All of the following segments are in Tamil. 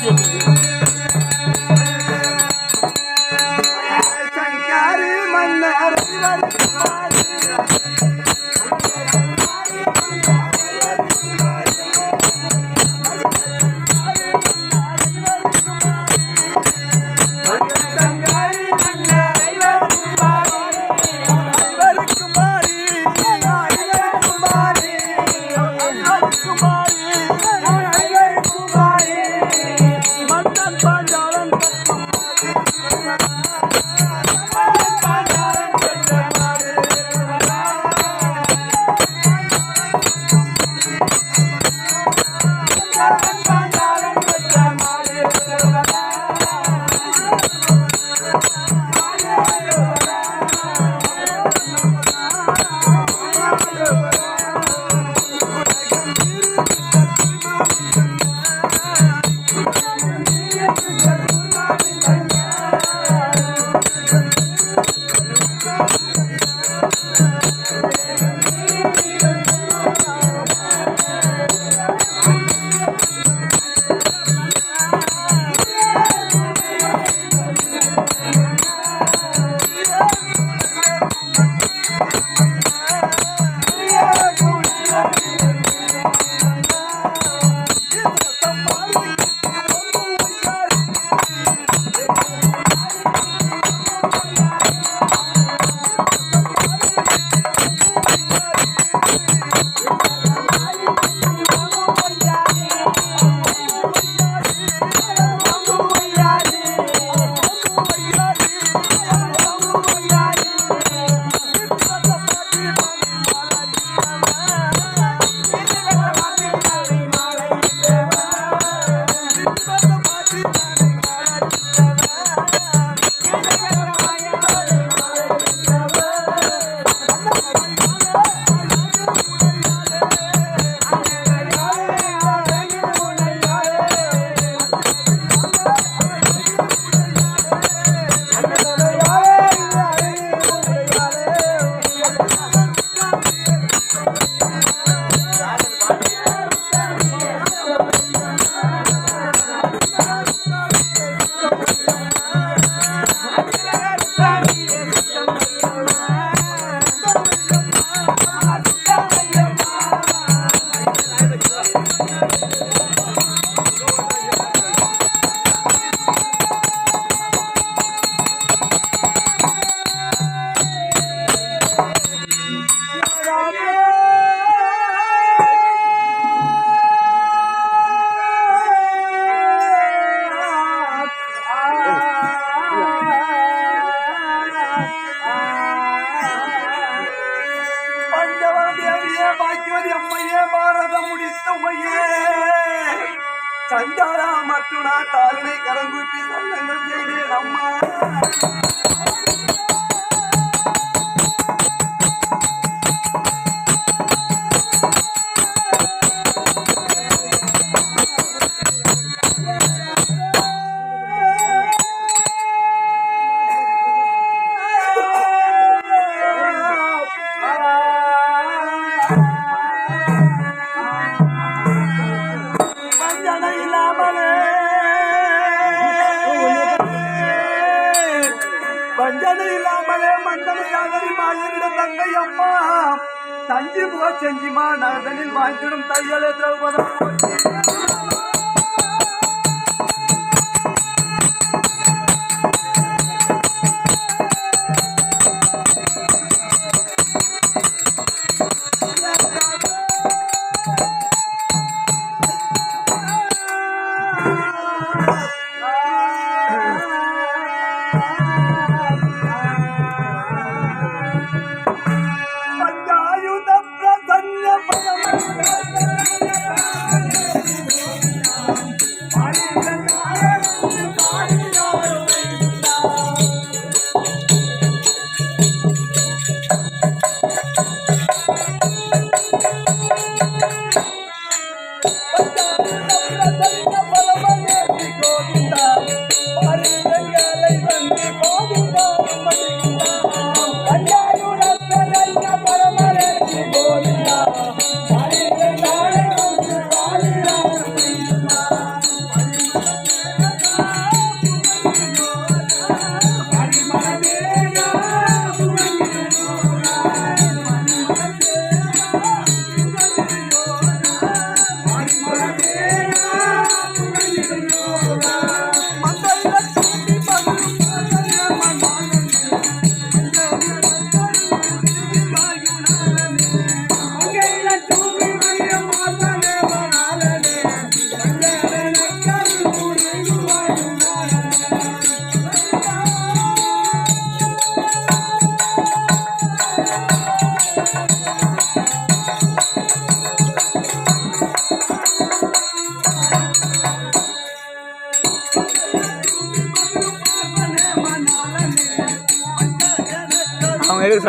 சங்காரி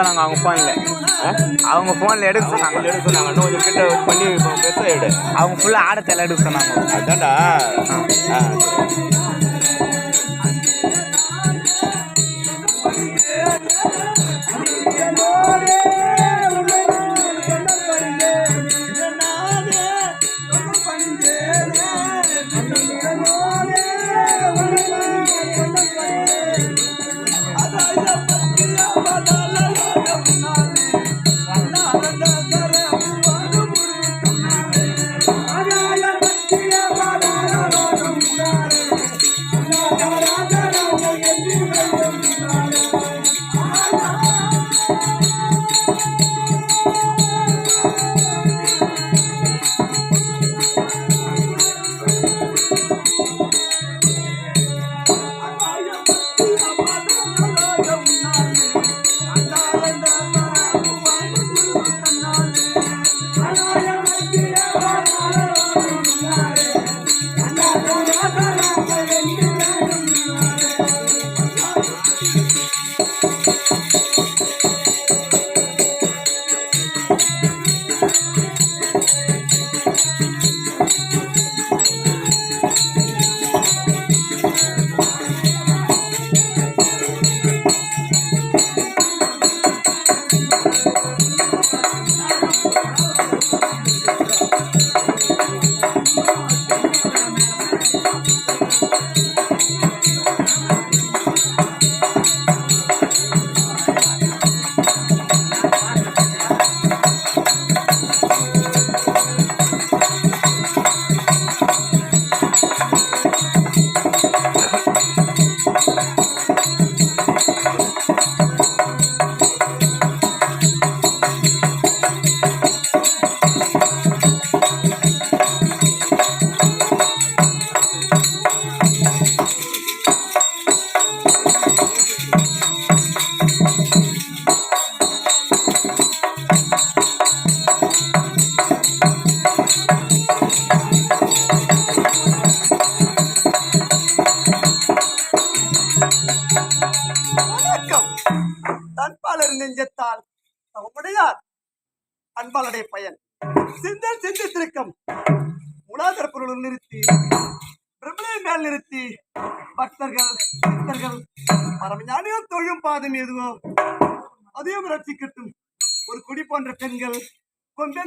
சொன்னாங்க அவங்க ஃபோனில் அவங்க ஃபோனில் எடுக்க சொன்னாங்க. எடுக்க சொன்னாங்க. இன்னும் கொஞ்சம் கிட்ட பண்ணி பெருசா எடு. அவங்க ஃபுல்லாக ஆடத்தில் எடுக்க சொன்னாங்க. அதான்டா.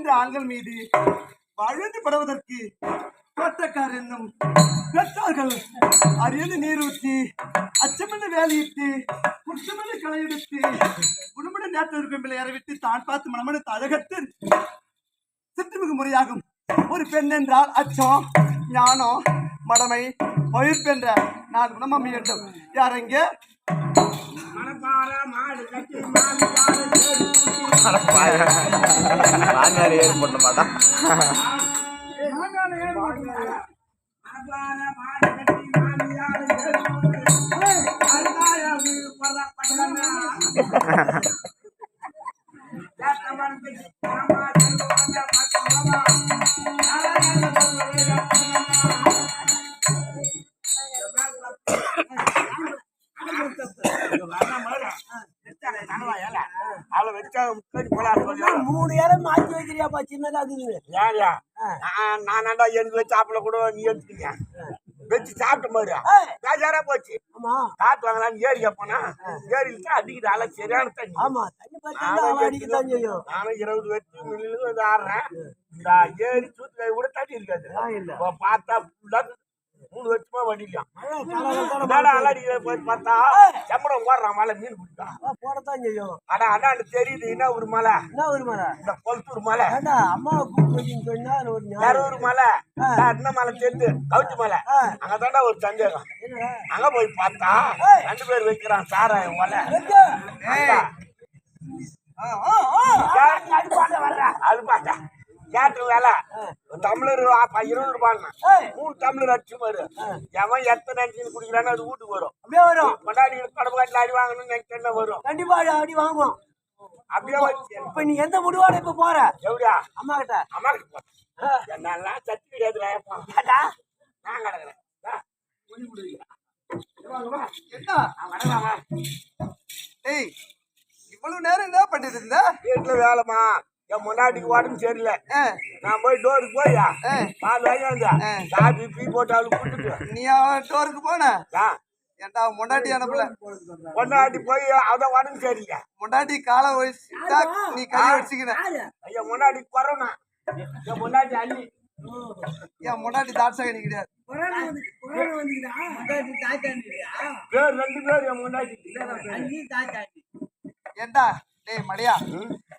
கொம்பென்ற ஆண்கள் மீது வாழ்ந்து படுவதற்கு தோட்டக்கார் என்னும் பெற்றார்கள் அறிந்து நீர் ஊற்றி அச்சமென்று வேலையிட்டு குற்றமென்று களையெடுத்து குடும்பட நேற்று பெண்களை இறவிட்டு தான் பார்த்து மனமெடுத்த அழகத்து சிற்றுமிகு முறையாகும். ஒரு பெண் என்றால் அச்சம் ஞானம் மடமை பயிர்ப்பு என்ற நான் குணம் வேண்டும். யார் மாங்காரி ஏறு பண்ண மாட்டான் மூணு இலை மாத்தி வைக்கிறியாப்பா சின்னதா இருக்குது ஏன்யா? நான் நானாண்டா எனக்கு சாப்பிட கூட நீ எடுத்துட்டீங்க வச்சு சாப்பிட்ட மாதிரி. பேஜாரா போச்சு. ஆமா. காத்து வாங்கலாம்னு ஏரியா போனா ஏரியில அடிக்குது அலை சரியான தண்ணி. ஆமா தண்ணி நானும் இருபது வெச்சு மில்லில் வந்து ஆடுறேன். இந்த ஏரி சூத்துல கூட தண்ணி இருக்காது. பார்த்தா ஃபுல்லா மூணு வருஷமா போய் பார்த்தா? சம்பளம் போடுறான் மலை மீன் பிடிச்சா போடத்தான் செய்யும் அடா அண்ணாண்டு தெரியுது என்ன ஒரு மலை? என்ன ஒரு மலை? இந்த கொளத்தூர் மலை. அம்மாவை கூப்பிட்டு சொன்னா ஒரு. வேற ஒரு மலை? என்ன மலை தெரிஞ்சு கவுச்சி மலை. ஆ. அங்கதான்டா ஒரு சந்தேகம்? அங்க போய் பார்த்தா ரெண்டு பேர் வைக்கிறான் சாராயம் மலை? அது பார்த்தா கேட்டு வேலை. அப்ப இருபது ரூபாய்னா. ஏய், மூணு டம்ளர் அடிச்சு பாரு எவன் எத்தனை அடிச்சு குடிக்கிறானோ அது வீட்டுக்கு வரும். அப்படியே வரும். கொண்டாடி கடமை காட்டில் அடி வாங்கணும்னு நினைச்சா வரும்? கண்டிப்பா அடி வாங்குவோம். அப்படியே இப்ப நீ எந்த முடிவோட இப்ப போற? எப்படியா அம்மா கிட்ட. அம்மா கிட்ட போ. என்னெல்லாம் சத்தி கிடையாதுடா எப்பா. நான் கிடக்குறேன். வா. டேய் இவ்வளவு நேரம் என்ன பண்ணிட்டு இருந்த? வீட்டுல வேலைமா என் முன்னாடிக்கு உடம்பு சரியில்லை. ஆ, நான் போய் டோருக்கு போயா? ஆ. பால் வாங்கி வந்த காபி டீ போட்டு அவளுக்கு கொடுத்துட்டு நீ டோருக்கு போன? ஆ, ஏன்டா முண்டாட்டி அனுப்பல? முன்னாடி போய் அவதான் உடம்பு சரியில்லை. முண்டாட்டி காலை நீ கை வச்சுக்கின ஐயா முன்னாடி கொரோனா. என் முன்னாடி அள்ளி. என் முண்டாட்டி தாட்சகனி கிடையாது. பேர் ரெண்டு பேர் என் முன்னாடி. ஏண்டா? டேய் மடியா.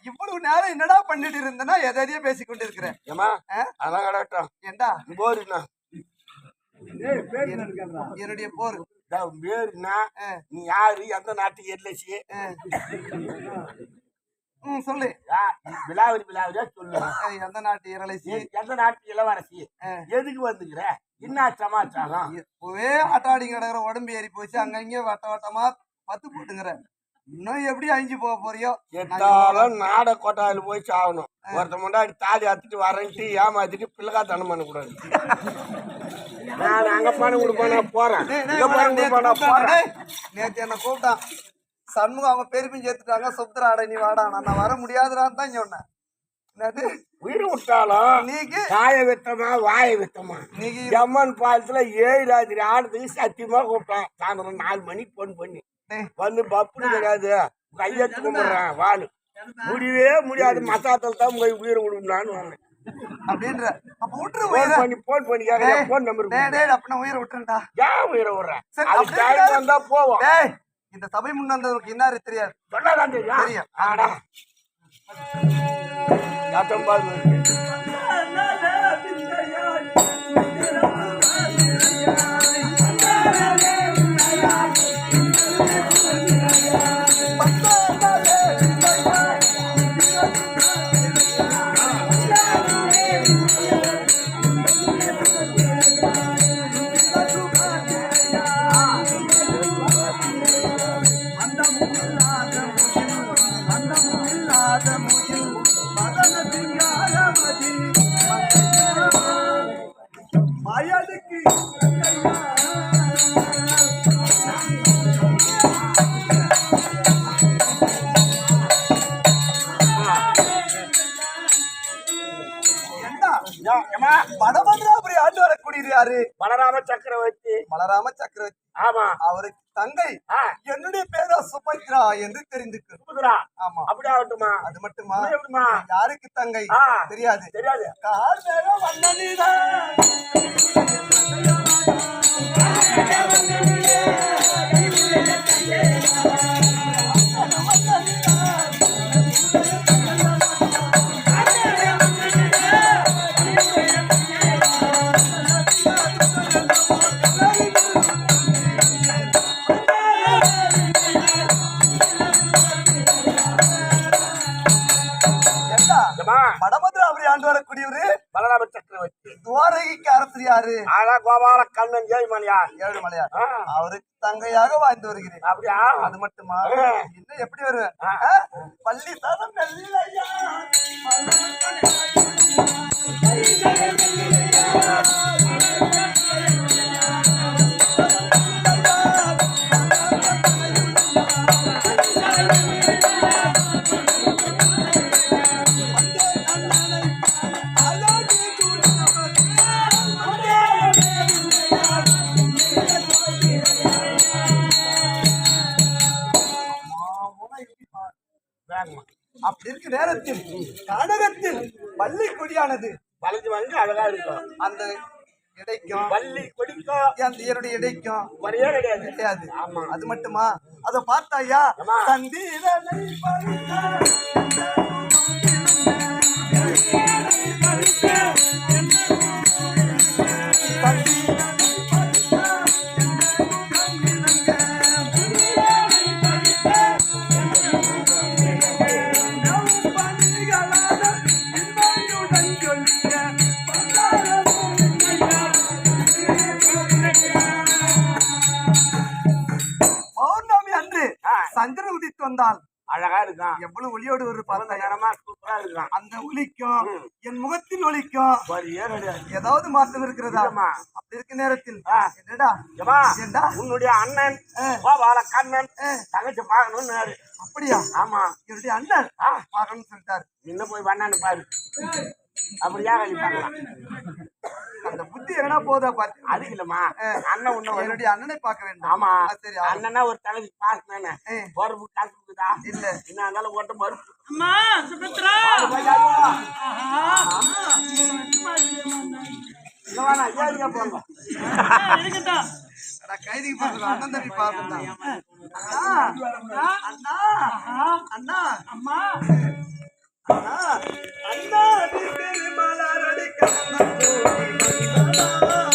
இவ்வளவு நேரம் என்னடா பண்ணிட்டு இருந்தனா எதையோ பேசி கொண்டு இருக்கிற ஏமா ஆ? அதான் கிடக்கட்டும் ஏண்டா? போருண்ணா என்னுடைய போர். பேருண்ணா ஆ, நீ யாரு? எந்த ஆ. ம் சொல்லு. விலாவரி விலாவரியா சொல்லு. எந்த நாட்டு இரலைசி எ- எந்த நாட்டு இளவரசி? ஆ. எதுக்கு வந்துக்கிற? என்ன சமாச்சாரம்? இப்பவே ஆட்டாடி கிடக்குற உடம்பு ஏறி போச்சு. அங்கங்க வட்ட வட்டமா பத்து போட்டுங்கிற இன்னும் எப்படி அழிஞ்சு போக போறியோ? எட்டாலும் நாட கொட்டாயில போய் சாகணும். ஒருத்த முன்னாடி தாலி அத்துட்டு வரேன்ட்டு ஏமாத்திட்டு பிள்ளைக்காத்தனம் பண்ணக்கூடாது நான் அங்க பணம் கொடுப்பேன் நான் போறேன். நேத்து என்ன கூப்பிட்டான். சண்முகம் அவங்க பெருமையும் சேர்த்துட்டாங்க. சுப்தராட நீ வாடா. நான் வர முடியாதுடான்னு தான் சொன்னேன். என்னது? உயிர் விட்டாலும் நீக்கு காய வித்தமா வாய வித்தமா நீக்கு எம்மன் பாலத்துல ஏழு ராத்திரி ஆடுறதுக்கு சத்தியமா கூப்பிட்டான். சாயந்தரம் நாலு மணிக்கு போன் பண்ணி. வந்து பப்புனு கிடையாது கையெழுத்து கும்பிடுறேன் வாழு முடியவே முடியாது. மசாத்தல் தான் போய் உயிரை விடுனான்னு வந்தேன் அப்படின்ற அப்ப விட்டுரு போன் உயிரை. பண்ணி போன் பண்ணி கேட்க போன் நம்பர் டேய் டேய் அப்ப உயிரை விட்டுருண்டா ஏன் உயிரை விடுறேன் சரி, அது டைம். வந்தா போவோம். டேய் இந்த சபை முன்னந்தவருக்கு என்ன தெரியாது. சொன்னாதான் தெரியும். தெரியும். ஆடா. பலராம சக்கரவர்த்தி. ஆமா. அவருக்கு தங்கை. என்னுடைய பேரா சுபத்ரா என்று தெரிந்துக்கு குதிரா ஆமா. அப்படி ஆகட்டுமா? அது மட்டுமா? யாருக்கு தங்கை. தெரியாது. தெரியாது. கால் வண்ணனிதான் வடபத்ராபுரி ஆண்டு வரக்கூடியவரு? பலராம சக்கரவர்த்தி. துவாரகைக்கு அரசர் யாரு? ஆனா கோபால கண்ணன் ஜெயமணியா ஏழுமலையார். ஆ. அவருக்கு தங்கையாக வாழ்ந்து வருகிறேன். அப்படியா? அது மட்டுமா. இன்னும் எப்படி வருவேன்? பள்ளி சாதம் மெல்லிலையா? வேகமா அப்படி இருக்க நேரத்தில் கனகத்தில் பள்ளி கொடியானது வளைஞ்சு வந்து அழகா இருக்கும். அந்த இடைக்கும் வள்ளி கொடிக்கும் அந்த என்னுடைய இடைக்கும் குறையே கிடையாது. கிடையாது. ஆமா. அது மட்டுமா? அத பார்த்தாயா? ஆமா. வந்தால் அழகா இருக்கான். எவ்வளவு ஒளியோடு ஒரு பார்த்தா நேரமா சூப்பரா இருக்கான். அந்த ஒளிக்கும். என் முகத்தில் ஒளிக்கும் ஏதாவது மாற்றம் இருக்கிறதா. அப்படி இருக்க நேரத்தில். என்னடா? ஏண்டா? உன்னுடைய அண்ணன் ஆ. கோபால கண்ணன். தங்கச்சி பார்க்கணும்னு அப்படியா? ஆமா. என்னுடைய அண்ணன் ஆ. பார்க்கணும்னு சொல்லிட்டாரு. இன்னும் போய் பண்ணான்னு பாரு. அப்படியா புத்தி என்ன போதா பாரு அதுக்கு இல்லம்மா அண்ணன் உன்ன வரும் என்னுடைய அண்ணனை பார்க்க வேண்டும் ஆமா சரி. அண்ணனா ஒரு தலைக்கு பாக்கணும். போறப்பு காசு இருக்குதா இல்ல. என்ன இருந்தாலும் ஓட்ட மறுப்பு அம்மா சுபத்ரா கைதிக்கு பார்க்கணும் அண்ணன் தம்பி பார்க்கணும் அண்ணா அண்ணா அண்ணா அம்மா அண்ணா அண்ணா கண்ணன்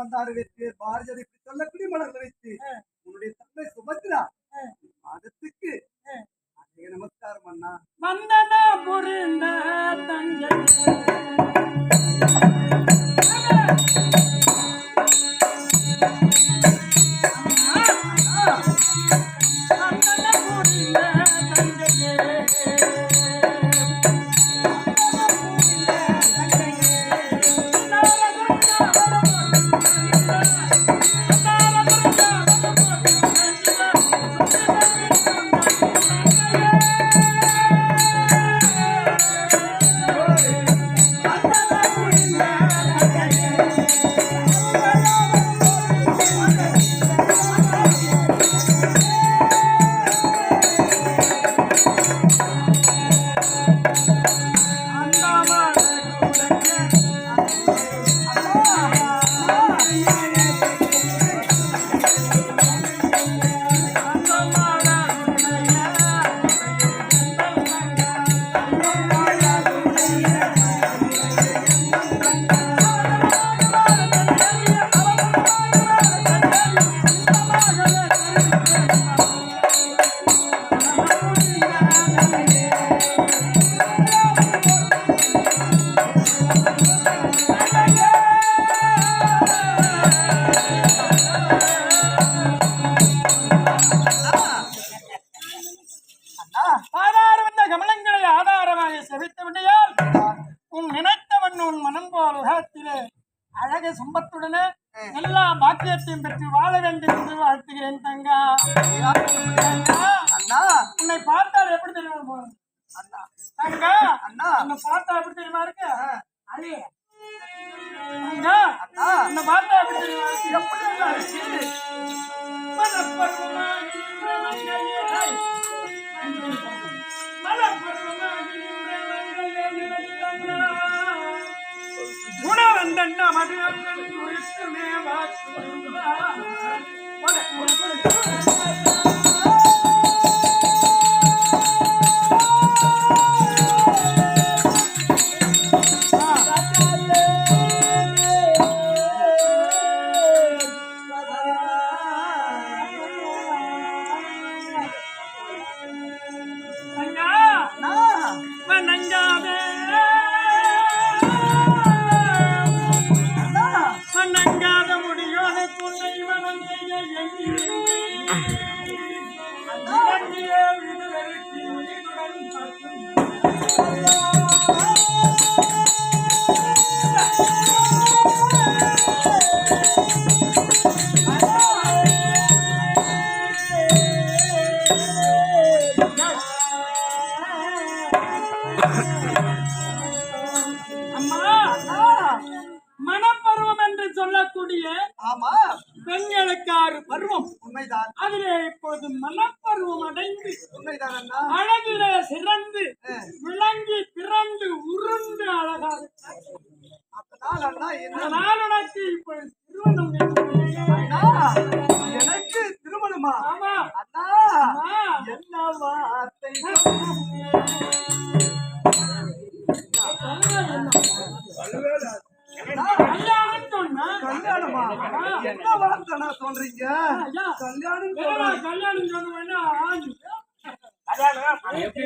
மந்தாறு வைத்து பாரதியை சொல்லக்கூடிய மலர்கள் வைத்து உன்னுடைய தந்தை சுபத்ரா பாதத்துக்கு அதிக நமஸ்காரம் அண்ணா. வந்தன புரிந்த தங்கை அண்ணா அண்ணா உன்னை பார்த்தா எப்படி தெரியுமா இருக்கு அழே தங்கா அண்ணா உன்னை பார்த்தா எப்படி தெரியுமா இருக்கு எப்படி. உணவந்தண்ணா மதுவந்தன் குறித்துமே. கல்யாணம் சொன்னா கல்யாணமா என்ன வார்த்தை சொல்றீங்க கல்யாணம் ஏடா, கல்யாணம் சொன்னா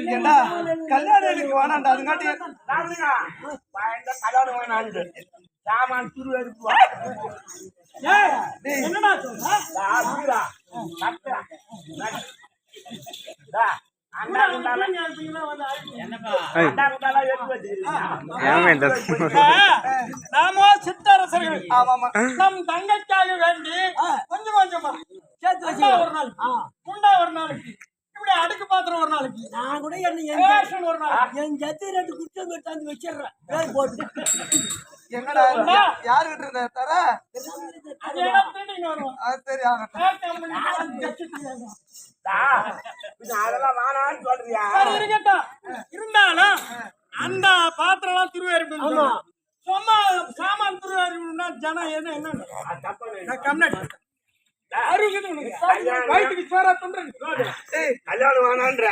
ஏண்டா, கல்யாணம் எனக்கு வேணாண்டா அதுங்காட்டி கல்யாணம் வேணாண்டு சாமான் துரு எடுப்பு என்னடா சொல்ற நாமோ சித்தரசர்கள். ஆமாமா நம் தங்கைக்காக வேண்டி கொஞ்சம் கொஞ்சமா. ஒரு நாள் குண்டா ஒரு நாளைக்கு. இப்படி அடுக்கு பாத்திரம் ஒரு நாளைக்கு. நான் கூட என்ன ஒரு நாளைக்கு. என் ஜத்தி ரெண்டு குற்றம் கட்டாந்து வச்சிடுறேன். பேர் போட்டு. என்னடா யாருகிட்ட இருந்த தர? சரி ஆகட்டும். அதெல்லாம் வேணான்னு சொல்றியா? இருக்கட்டும் இருந்தாலும் அந்த பாத்திரம் எல்லாம் திருவேறு சும்மா சாமான் திருவேறுனா ஜனம் என்ன என்ன? நான் கம்னாடி அருகுது உனக்கு வயிற்றுக்கு சோறா துண்டுறது ஏய் கல்யாணம் வேணான்ற.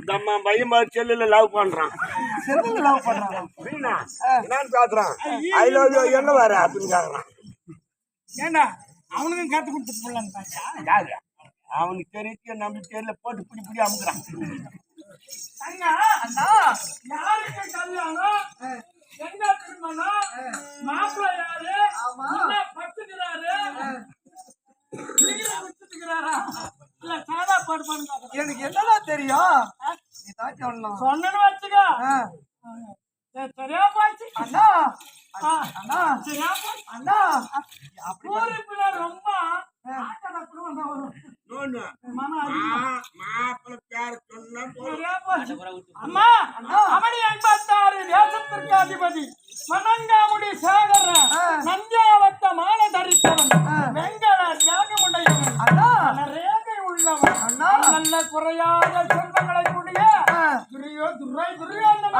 இந்த அம்மா பையன் பாரு செல்லுல லவ் பண்றான். செல்லுல லவ் புரியுதா? என்னன்னு பாக்குறான். ஐ லவ் யூ என்ன வர அப்படின்னு கேக்குறான். ஏண்டா அவனுக்கும் கத்து கொடுத்துட்டு போடலான்னு பாத்தா அவனுக்கு தெரிஞ்சு நம்மளுக்கு தெரியல போட்டு பிடி பிடி அமுக்குறான். அண்ணா அண்ணா யாருக்கு கல்யாணம்? எங்க திருமணம்? மாப்பிள்ளை யாரு. என்ன பத்துக்கிறாரு குத்துக்கிறாரா இல்ல சாதா பாடு பாடுங்க எனக்கு என்னடா தெரியும்? நீ தான் சொல்லணும் சொன்னு வச்சுக்கோ. சரியா போச்சு. அண்ணா அண்ணா சரியா போச்சு. அண்ணா. ரொம்ப ஆட்டப்பட்டு வந்தா வரும். தேசத்திற்கு அதிபதி. மணங்காமுடி சேகரன் நந்தியாவட்ட மாலை தரித்தவன் வெங்கட தியாகமுடையவன். அண்ணா. ரேகை உள்ளவன். அண்ணா. நல்ல குறையாத சொந்தங்களை கூடிய. துரியோ துரை துரியோந்தன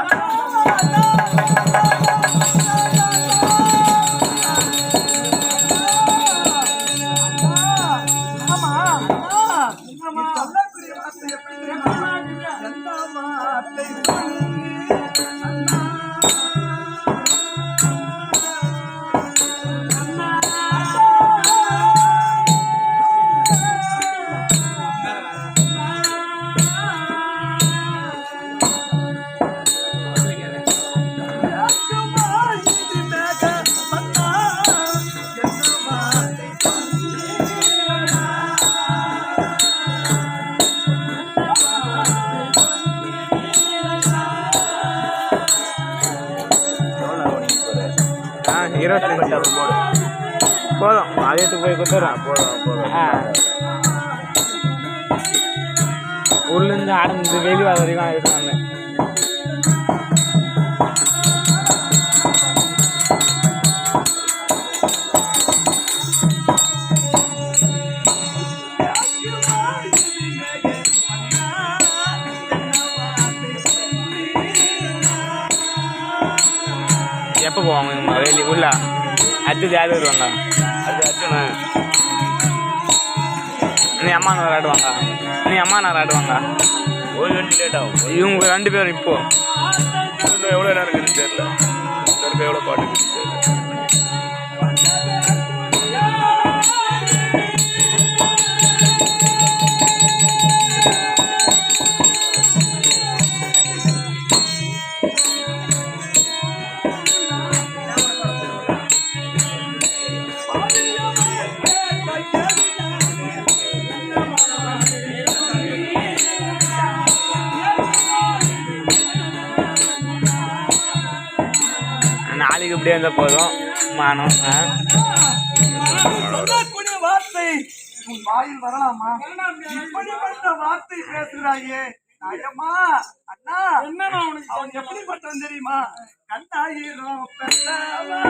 உள்ளேருந்து ஆரம்பிச்சு வெளியே வரைக்கும் எடுத்து எப்போ போவாங்க வேலி உள்ள. அடுத்தது யார் வருவாங்க? அது அர்ஜுனா. நீ அம்மா நான் ஆடுவாங்க நீ அம்மா நான் ஆடுவாங்க ஒரு ரெண்டு லேட் ஆகும் இவங்க ரெண்டு பேரும் இப்போ. எவ்வளோ நேரம் இருக்குன்னு தெரியல? தெரியல எவ்வளோ பாட்டு இப்படியே இருந்தால் போதும். மானம் சொல்லக்கூடிய வார்த்தை உன் வாயில் வரலாமா? இப்படிப்பட்ட வார்த்தை பேசுகிறாயே. நாயம்மா அண்ணா உனக்கு அவன் எப்படிப்பட்டவன் தெரியுமா? கண்ணாயிரம் பெற்றவா.